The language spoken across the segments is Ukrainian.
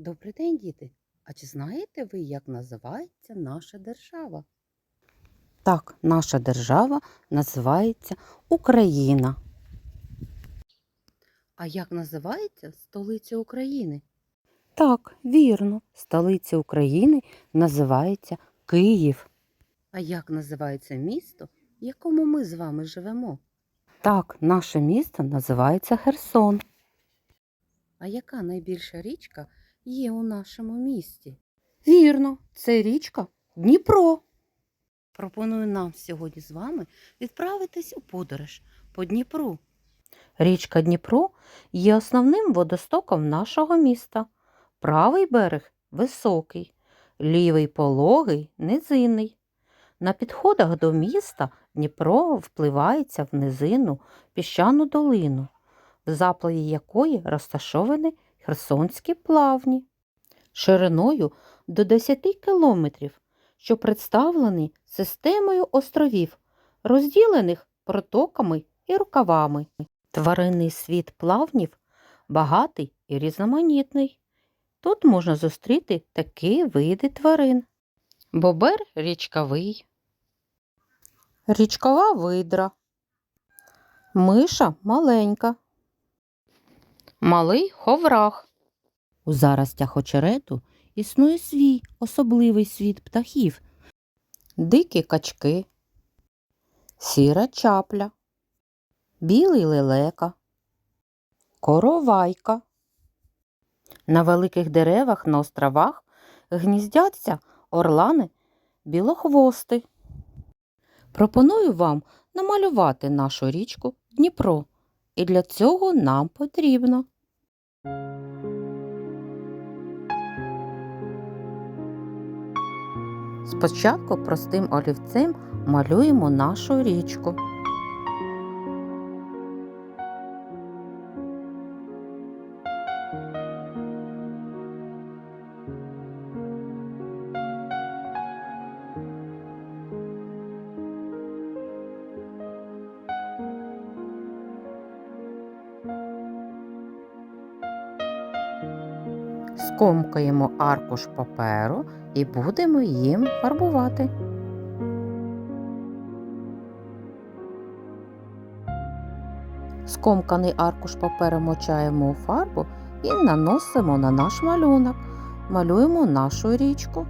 Добрий день, діти. А чи знаєте ви, як називається наша держава? Так, наша держава називається Україна. А як називається столиця України? Так, вірно, столиця України називається Київ. А як називається місто, в якому ми з вами живемо? Так, наше місто називається Херсон. А яка найбільша річка є у нашому місті? Вірно, це річка Дніпро. Пропоную нам сьогодні з вами відправитись у подорож по Дніпру. Річка Дніпро є основним водостоком нашого міста. Правий берег високий, лівий пологий, низинний. На підходах до міста Дніпро впливається в низину піщану долину, в запливі якої розташовані Херсонські плавні, шириною до 10 кілометрів, що представлені системою островів, розділених протоками і рукавами. Тваринний світ плавнів багатий і різноманітний. Тут можна зустріти такі види тварин. Бобер річковий, річкова видра, миша маленька, малий ховрах. У заростях очерету існує свій особливий світ птахів, дикі качки, сіра чапля, білий лелека, коровайка. На великих деревах на островах гніздяться орлани білохвости. Пропоную вам намалювати нашу річку Дніпро, і для цього нам потрібно. Спочатку простим олівцем малюємо нашу річку. Скомкаємо аркуш паперу і будемо їм фарбувати. Скомканий аркуш паперу мочаємо у фарбу і наносимо на наш малюнок. Малюємо нашу річку.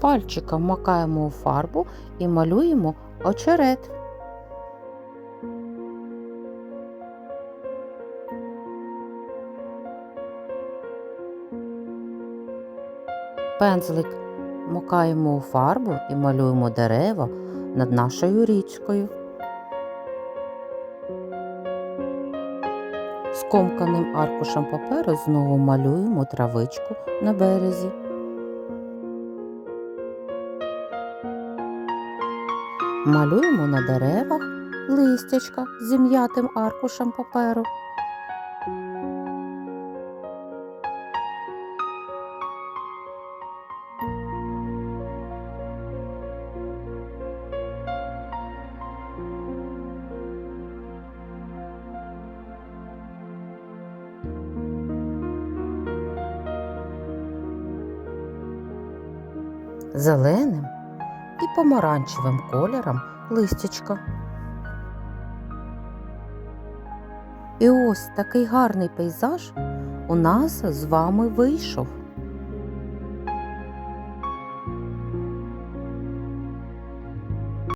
Пальчиком макаємо у фарбу і малюємо очерет. Пензлик макаємо у фарбу і малюємо дерева над нашою річкою. Скомканим аркушем паперу знову малюємо травичку на березі. Малюємо на деревах листячка з зім'ятим аркушем паперу. Зеленим і помаранчевим кольором листячка. І ось такий гарний пейзаж у нас з вами вийшов.